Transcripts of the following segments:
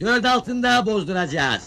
Dört altında bozduracağız.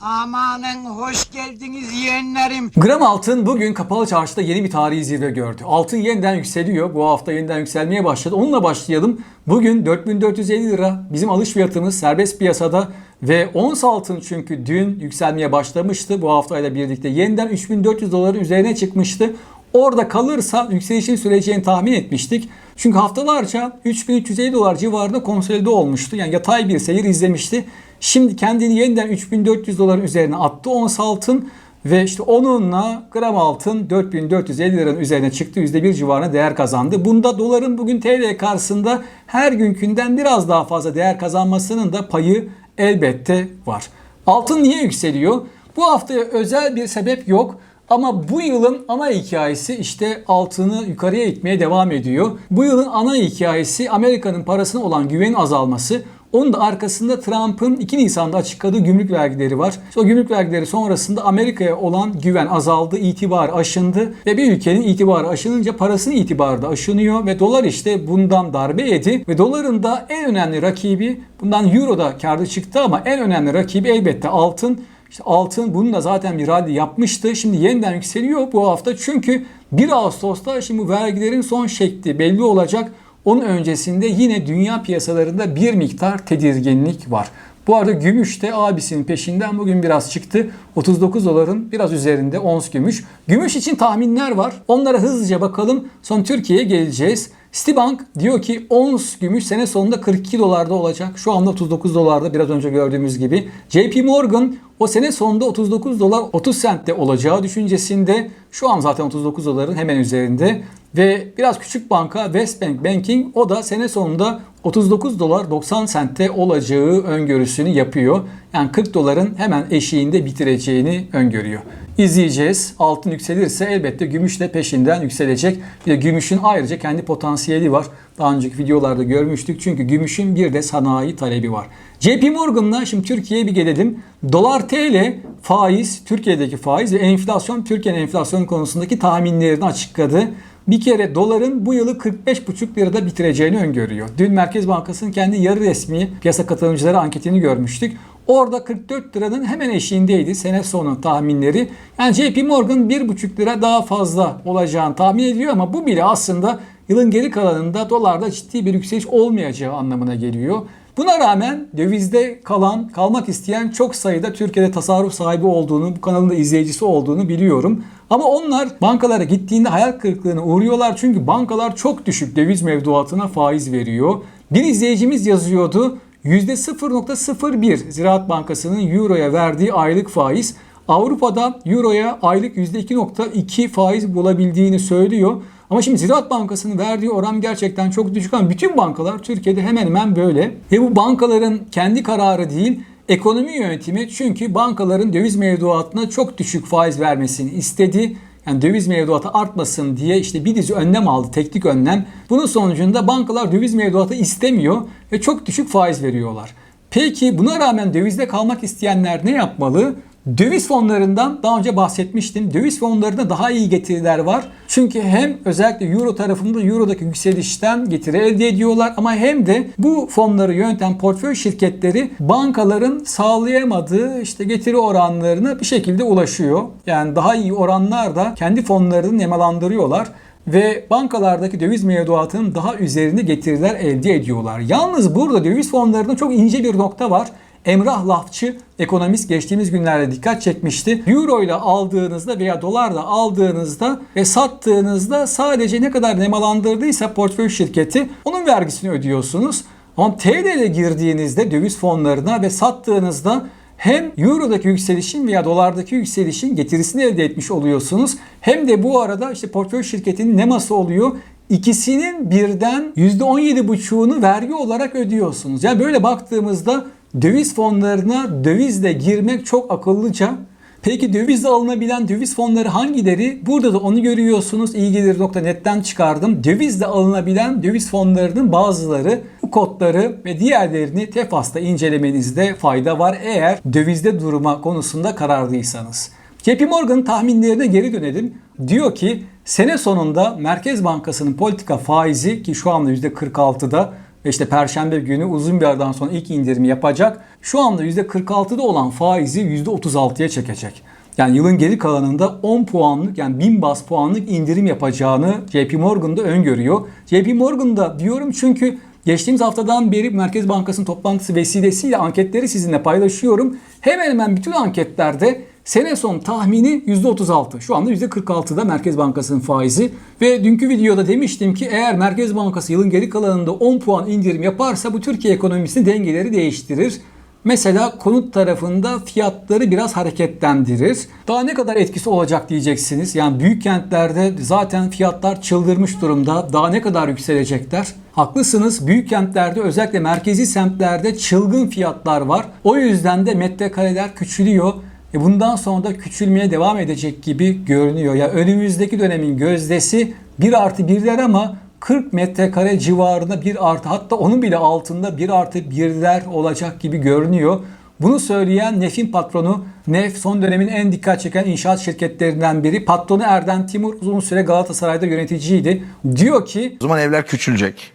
Amanın hoş geldiniz yeğenlerim. Gram altın bugün kapalı çarşıda yeni bir tarihi zirve gördü. Altın yeniden yükseliyor. Bu hafta yeniden yükselmeye başladı. Onunla başlayalım. Bugün 4450 lira bizim alış fiyatımız serbest piyasada ve ons altın çünkü dün yükselmeye başlamıştı. Bu haftayla birlikte yeniden 3400 doların üzerine çıkmıştı. Orada kalırsa yükselişin süreceğini tahmin etmiştik. Çünkü haftalarca 3350 dolar civarında konsolide olmuştu. Yani yatay bir seyir izlemişti. Şimdi kendini yeniden 3400 doların üzerine attı ons altın ve işte onunla gram altın 4450 liranın üzerine çıktı. %1 civarına değer kazandı. Bunda doların bugün TL karşısında her günkünden biraz daha fazla değer kazanmasının da payı elbette var. Altın niye yükseliyor? Bu haftaya özel bir sebep yok. Ama bu yılın ana hikayesi işte altını yukarıya itmeye devam ediyor. Bu yılın ana hikayesi Amerika'nın parasına olan güvenin azalması. Onun da arkasında Trump'ın 2 Nisan'da açıkladığı gümrük vergileri var. O gümrük vergileri sonrasında Amerika'ya olan güven azaldı, itibar aşındı ve bir ülkenin itibarı aşınınca parasının itibarı da aşınıyor ve dolar işte bundan darbe yedi ve doların da en önemli rakibi bundan euro da karda çıktı ama en önemli rakibi elbette altın. İşte altın bunun da zaten bir rally yapmıştı. Şimdi yeniden yükseliyor bu hafta. Çünkü 1 Ağustos'ta şimdi bu vergilerin son şekli belli olacak. Onun öncesinde yine dünya piyasalarında bir miktar tedirginlik var. Bu arada gümüş de abisinin peşinden bugün biraz çıktı. 39 doların biraz üzerinde ons gümüş. Gümüş için tahminler var. Onlara hızlıca bakalım. Son Türkiye'ye geleceğiz. Citibank diyor ki ons gümüş sene sonunda 42 dolarda olacak. Şu anda 39 dolarda biraz önce gördüğümüz gibi. JP Morgan o sene sonunda 39 dolar 30 sentte olacağı düşüncesinde. Şu an zaten 39 doların hemen üzerinde. Ve biraz küçük banka Westbank Banking o da sene sonunda 39 dolar 90 sentte olacağı öngörüsünü yapıyor. Yani 40 doların hemen eşiğinde bitireceğini öngörüyor. İzleyeceğiz. Altın yükselirse elbette gümüş de peşinden yükselecek. Bir de gümüşün ayrıca kendi potansiyeli var. Daha önceki videolarda görmüştük. Çünkü gümüşün bir de sanayi talebi var. JP Morgan'la şimdi Türkiye'ye bir gelelim. Dolar TL faiz, Türkiye'deki faiz ve enflasyon, Türkiye'nin enflasyon konusundaki tahminlerini açıkladı. Bir kere doların bu yılı 45,5 lirada bitireceğini öngörüyor. Dün Merkez Bankası'nın kendi yarı resmi piyasa katılımcıları anketini görmüştük. Orada 44 liranın hemen eşiğindeydi sene sonu tahminleri. Yani JP Morgan 1,5 lira daha fazla olacağını tahmin ediyor ama bu bile aslında yılın geri kalanında dolarda ciddi bir yükseliş olmayacağı anlamına geliyor. Buna rağmen dövizde kalan, kalmak isteyen çok sayıda Türkiye'de tasarruf sahibi olduğunu, bu kanalın da izleyicisi olduğunu biliyorum. Ama onlar bankalara gittiğinde hayal kırıklığına uğruyorlar çünkü bankalar çok düşük döviz mevduatına faiz veriyor. Bir izleyicimiz yazıyordu. %0.01 Ziraat Bankası'nın Euro'ya verdiği aylık faiz Avrupa'da Euro'ya aylık %2.2 faiz bulabildiğini söylüyor. Ama şimdi Ziraat Bankası'nın verdiği oran gerçekten çok düşük ama bütün bankalar Türkiye'de hemen hemen böyle. Ve bu bankaların kendi kararı değil, ekonomi yönetimi çünkü bankaların döviz mevduatına çok düşük faiz vermesini istedi. Yani döviz mevduatı artmasın diye işte bir dizi önlem aldı, teknik önlem. Bunun sonucunda bankalar döviz mevduatı istemiyor ve çok düşük faiz veriyorlar. Peki buna rağmen dövizde kalmak isteyenler ne yapmalı? Döviz fonlarından daha önce bahsetmiştim. Döviz fonlarında daha iyi getiriler var. Çünkü hem özellikle euro tarafında eurodaki yükselişten getiri elde ediyorlar ama hem de bu fonları yöneten portföy şirketleri bankaların sağlayamadığı işte getiri oranlarına bir şekilde ulaşıyor. Yani daha iyi oranlar da kendi fonlarını nemalandırıyorlar ve bankalardaki döviz mevduatının daha üzerinde getiriler elde ediyorlar. Yalnız burada döviz fonlarında çok ince bir nokta var. Emrah Lafçı ekonomist geçtiğimiz günlerde dikkat çekmişti. Euro ile aldığınızda veya dolarla aldığınızda ve sattığınızda sadece ne kadar nemalandırdıysa portföy şirketi onun vergisini ödüyorsunuz. Ama TL ile girdiğinizde döviz fonlarına ve sattığınızda hem Euro'daki yükselişin veya dolardaki yükselişin getirisini elde etmiş oluyorsunuz. Hem de bu arada işte portföy şirketinin neması oluyor. İkisinin birden %17,5'unu vergi olarak ödüyorsunuz. Yani böyle baktığımızda döviz fonlarına dövizle girmek çok akıllıca. Peki dövizle alınabilen döviz fonları hangileri? Burada da onu görüyorsunuz. İyigelir.net'ten çıkardım. Dövizle alınabilen döviz fonlarının bazıları bu kodları ve diğerlerini Tefas'ta incelemenizde fayda var eğer dövizde durma konusunda kararlıysanız. JP Morgan tahminlerine geri dönelim. Diyor ki sene sonunda Merkez Bankası'nın politika faizi ki şu anda %46'da ve işte perşembe günü uzun bir aradan sonra ilk indirimi yapacak. Şu anda %46'da olan faizi %36'ya çekecek. Yani yılın geri kalanında 10 puanlık yani 1000 bas puanlık indirim yapacağını JP Morgan'da öngörüyor. JP Morgan'da diyorum çünkü geçtiğimiz haftadan beri Merkez Bankası'nın toplantısı vesilesiyle anketleri sizinle paylaşıyorum. Hemen hemen bütün anketlerde sene son tahmini %36. Şu anda %46'da Merkez Bankası'nın faizi. Ve dünkü videoda demiştim ki eğer Merkez Bankası yılın geri kalanında 10 puan indirim yaparsa bu Türkiye ekonomisinin dengeleri değiştirir. Mesela konut tarafında fiyatları biraz hareketlendirir. Daha ne kadar etkisi olacak diyeceksiniz. Yani büyük kentlerde zaten fiyatlar çıldırmış durumda. Daha ne kadar yükselecekler? Haklısınız. Büyük kentlerde özellikle merkezi semtlerde çılgın fiyatlar var. O yüzden de metrekareler küçülüyor. E bundan sonra da küçülmeye devam edecek gibi görünüyor. Ya önümüzdeki dönemin gözdesi 1 artı 1'ler ama 40 metrekare civarında bir artı hatta onun bile altında bir artı birler olacak gibi görünüyor. Bunu söyleyen Nef'in patronu, Nef son dönemin en dikkat çeken inşaat şirketlerinden biri. Patronu Erden Timur uzun süre Galatasaray'da yöneticiydi. Diyor ki O zaman evler küçülecek.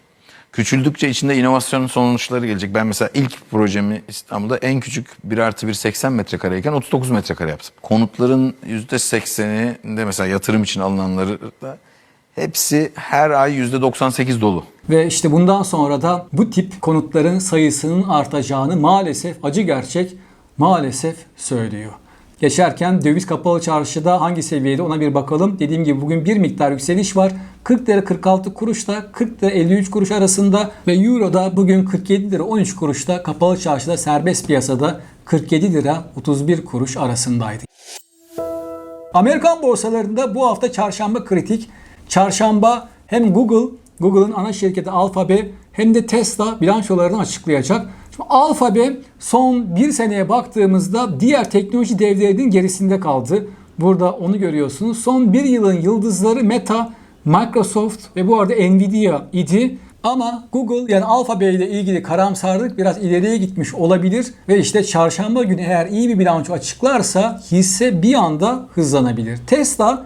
Küçüldükçe içinde inovasyon sonuçları gelecek. Ben mesela ilk projemi İstanbul'da en küçük 1 artı 1 80 metrekareyken 39 metrekare yaptım. Konutların %80'inde mesela yatırım için alınanları da hepsi her ay %98 dolu. Ve işte bundan sonra da bu tip konutların sayısının artacağını maalesef acı gerçek maalesef söylüyor. Geçerken döviz kapalı çarşıda hangi seviyede ona bir bakalım. Dediğim gibi bugün bir miktar yükseliş var. 40 lira 46 kuruşta 40 lira 53 kuruş arasında ve Euro da bugün 47 lira 13 kuruşta kapalı çarşıda serbest piyasada 47 lira 31 kuruş arasındaydı. Amerikan borsalarında bu hafta çarşamba kritik. Çarşamba hem Google, Google'ın ana şirketi Alphabet hem de Tesla bilançolarını açıklayacak. Şimdi Alphabet son bir seneye baktığımızda diğer teknoloji devlerinin gerisinde kaldı. Burada onu görüyorsunuz. Son bir yılın yıldızları Meta, Microsoft ve bu arada Nvidia idi. Ama Google yani Alphabet ile ilgili karamsarlık biraz ileriye gitmiş olabilir ve işte çarşamba günü eğer iyi bir bilanço açıklarsa hisse bir anda hızlanabilir. Tesla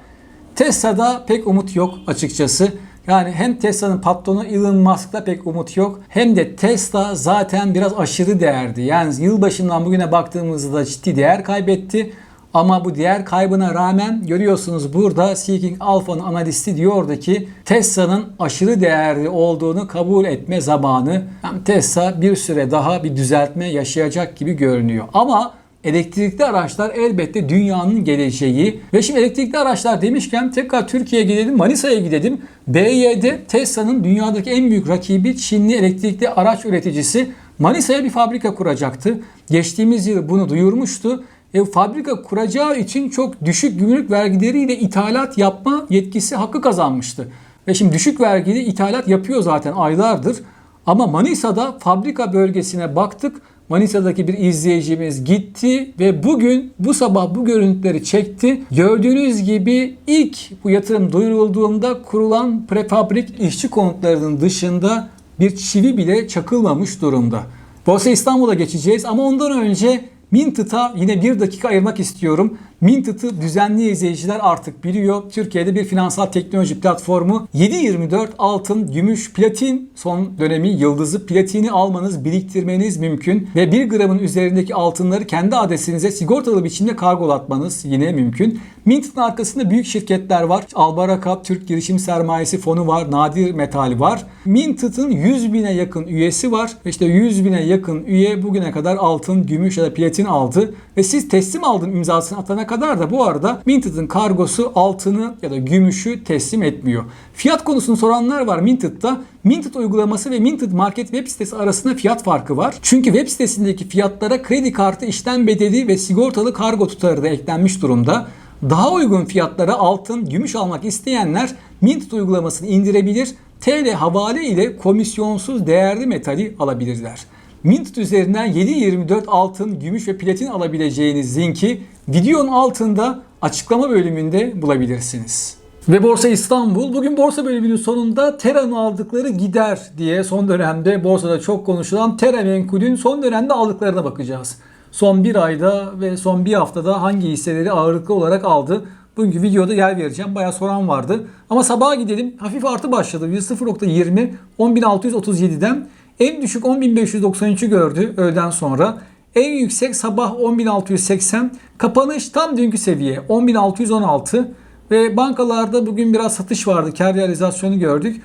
Tesla'da pek umut yok açıkçası. Yani hem Tesla'nın patronu Elon Musk'ta pek umut yok. Hem de Tesla zaten biraz aşırı değerdi. Yani yılbaşından bugüne baktığımızda ciddi değer kaybetti. Ama bu değer kaybına rağmen görüyorsunuz burada Seeking Alpha'nın analisti diyordu ki Tesla'nın aşırı değerli olduğunu kabul etme zamanı. Yani Tesla bir süre daha bir düzeltme yaşayacak gibi görünüyor. Ama Elektrikli araçlar elbette dünyanın geleceği. Ve şimdi elektrikli araçlar demişken tekrar Türkiye'ye gidelim, Manisa'ya gidelim. BYD Tesla'nın dünyadaki en büyük rakibi Çinli elektrikli araç üreticisi Manisa'ya bir fabrika kuracaktı. Geçtiğimiz yıl bunu duyurmuştu. E, fabrika kuracağı için çok düşük gümrük vergileriyle ithalat yapma yetkisi hakkı kazanmıştı. Ve şimdi düşük vergili ithalat yapıyor zaten aylardır. Ama Manisa'da fabrika bölgesine baktık. Manisa'daki bir izleyicimiz gitti ve bugün bu sabah bu görüntüleri çekti. Gördüğünüz gibi ilk bu yatırım duyurulduğunda kurulan prefabrik işçi konutlarının dışında bir çivi bile çakılmamış durumda. Borsa İstanbul'a geçeceğiz ama ondan önce Minted'a yine bir dakika ayırmak istiyorum. Minted'ı düzenli izleyiciler artık biliyor. Türkiye'de bir finansal teknoloji platformu 7.24 altın, gümüş, platin son dönemi yıldızı platini almanız, biriktirmeniz mümkün. Ve 1 gramın üzerindeki altınları kendi adresinize sigortalı biçimde kargolatmanız yine mümkün. Minted'ın arkasında büyük şirketler var. Albaraka, Türk Girişim Sermayesi Fonu var, Nadir Metal var. Minted'ın 100 bine yakın üyesi var. İşte 100 bine yakın üye bugüne kadar altın, gümüş ya da platin aldı. Ve siz teslim aldım imzasını atana kadar da bu arada Minted'ın kargosu altını ya da gümüşü teslim etmiyor. Fiyat konusunu soranlar var Minted'da. Minted uygulaması ve Minted Market web sitesi arasında fiyat farkı var. Çünkü web sitesindeki fiyatlara kredi kartı işlem bedeli ve sigortalı kargo tutarı da eklenmiş durumda. Daha uygun fiyatlara altın, gümüş almak isteyenler Minted uygulamasını indirebilir. TL havale ile komisyonsuz değerli metali alabilirler. Minted üzerinden 7.24 altın, gümüş ve platin alabileceğiniz linki videonun altında açıklama bölümünde bulabilirsiniz. Ve Borsa İstanbul bugün borsa bölümünün sonunda Tera'nın aldıkları gider diye son dönemde borsada çok konuşulan Tera Menkul'ün son dönemde aldıklarına bakacağız. Son bir ayda ve son bir haftada hangi hisseleri ağırlıklı olarak aldı? Bugünkü videoda yer vereceğim. Bayağı soran vardı. Ama sabaha gidelim. Hafif artı başladı. %0.20 10.637'den En düşük 10.593'ü gördü öğleden sonra. En yüksek sabah 10.680. Kapanış tam dünkü seviye 10.616. Ve bankalarda bugün biraz satış vardı. Kar realizasyonu gördük.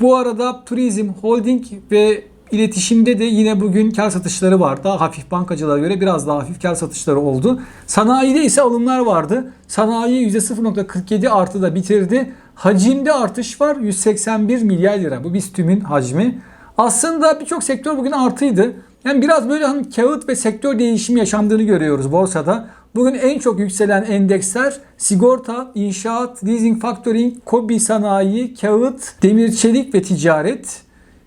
Bu arada turizm, holding ve iletişimde de yine bugün kar satışları var. Daha hafif bankacılara göre biraz daha hafif kar satışları oldu. Sanayide ise alımlar vardı. Sanayi %0.47 artıda bitirdi. Hacimde artış var 181 milyar lira. Bu biz tümün hacmi. Aslında birçok sektör bugün artıydı. Yani biraz böyle hani kağıt ve sektör değişimi yaşandığını görüyoruz borsada. Bugün en çok yükselen endeksler sigorta, inşaat, leasing, factoring, kobi sanayi, kağıt, demir çelik ve ticaret.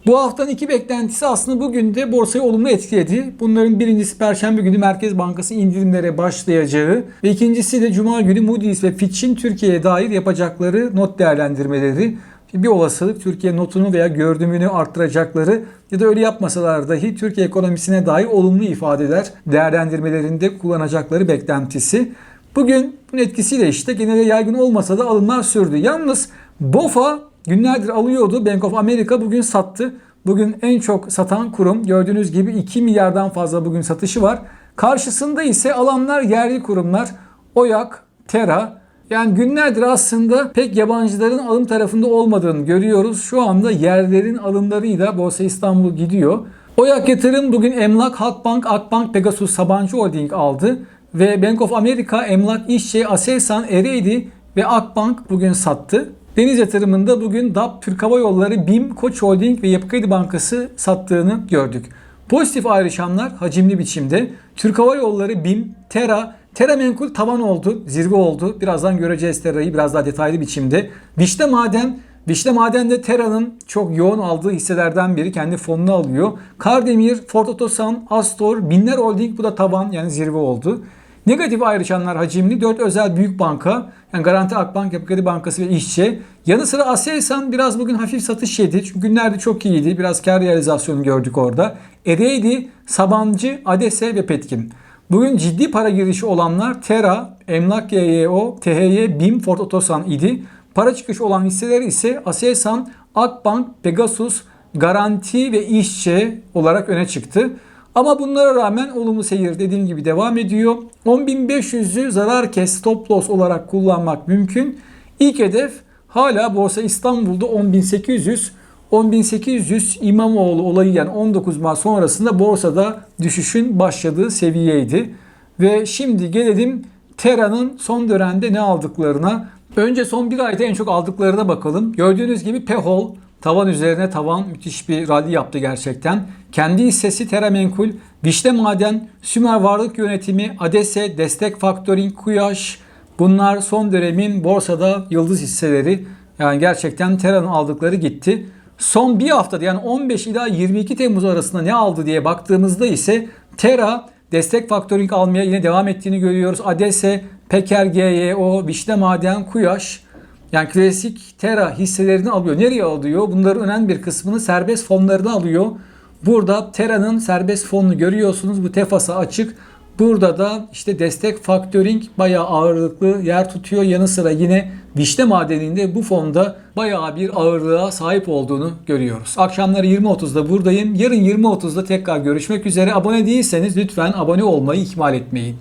Bu haftanın iki beklentisi aslında bugün de borsayı olumlu etkiledi. Bunların birincisi Perşembe günü Merkez Bankası indirimlere başlayacağı ve ikincisi de Cuma günü Moody's ve Fitch'in Türkiye'ye dair yapacakları not değerlendirmeleri. Bir olasılık Türkiye notunu veya gördümünü arttıracakları ya da öyle yapmasalar dahi Türkiye ekonomisine dair olumlu ifadeler değerlendirmelerinde kullanacakları beklentisi. Bugün bunun etkisiyle işte genelde yaygın olmasa da alımlar sürdü. Yalnız BOFA günlerdir alıyordu. Bank of America bugün sattı. Bugün en çok satan kurum gördüğünüz gibi 2 milyardan fazla bugün satışı var. Karşısında ise alanlar yerli kurumlar. Oyak, Tera, yani günlerdir aslında pek yabancıların alım tarafında olmadığını görüyoruz. Şu anda yerlerin alımlarıyla Borsa İstanbul gidiyor. Oyak Yatırım bugün Emlak, Halkbank, Akbank, Pegasus, Sabancı Holding aldı. Ve Bank of America, Emlak, İşçi, Aselsan, Ereğli ve Akbank bugün sattı. Deniz yatırımında bugün DAP, Türk Hava Yolları, BİM, Koç Holding ve Yapı Kredi Bankası sattığını gördük. Pozitif ayrışanlar hacimli biçimde Türk Hava Yolları, BİM, Tera, Tera Menkul tavan oldu, zirve oldu. Birazdan göreceğiz Tera'yı biraz daha detaylı biçimde. Vişne Maden, Vişne Maden de Tera'nın çok yoğun aldığı hisselerden biri. Kendi fonunu alıyor. Kardemir, Ford Otosan, Astor, Binler Holding bu da tavan yani zirve oldu. Negatif ayrışanlar hacimli 4 özel büyük banka yani Garanti Akbank, Yapı Kredi Bankası ve İşçi. Yanı sıra Aselsan biraz bugün hafif satış yedi. Çünkü günlerde çok iyiydi. Biraz kar realizasyonu gördük orada. Ereğli, Sabancı, Adese ve Petkim. Bugün ciddi para girişi olanlar Tera, Emlak YYO, THY, BİM, Ford Otosan idi. Para çıkışı olan hisseler ise Aselsan, Akbank, Pegasus, Garanti ve İşçi olarak öne çıktı. Ama bunlara rağmen olumlu seyir dediğim gibi devam ediyor. 10.500'ü zarar kes stop loss olarak kullanmak mümkün. İlk hedef hala Borsa İstanbul'da 10.800. 10.800 İmamoğlu olayı yani 19 Mart sonrasında borsada düşüşün başladığı seviyeydi. Ve şimdi gelelim Tera'nın son dönemde ne aldıklarına. Önce son bir ayda en çok aldıklarına bakalım. Gördüğünüz gibi Pehol tavan üzerine tavan müthiş bir rally yaptı gerçekten. Kendi hissesi Tera Menkul, Vişne Maden, Sümer Varlık Yönetimi, Adese, Destek Factoring, Kuyaş bunlar son dönemin borsada yıldız hisseleri. Yani gerçekten Tera'nın aldıkları gitti. Son bir haftada yani 15 ila 22 Temmuz arasında ne aldı diye baktığımızda ise Tera destek faktöring almaya yine devam ettiğini görüyoruz. Adese, Peker GYO, Vişne Maden, Kuyaş yani klasik Tera hisselerini alıyor. Nereye alıyor? Bunların önemli bir kısmını serbest fonlarına alıyor. Burada Tera'nın serbest fonunu görüyorsunuz. Bu tefası açık. Burada da işte destek faktöring bayağı ağırlıklı yer tutuyor. Yanı sıra yine vişne madeninde bu fonda bayağı bir ağırlığa sahip olduğunu görüyoruz. Akşamları 20.30'da buradayım. Yarın 20.30'da tekrar görüşmek üzere. Abone değilseniz lütfen abone olmayı ihmal etmeyin.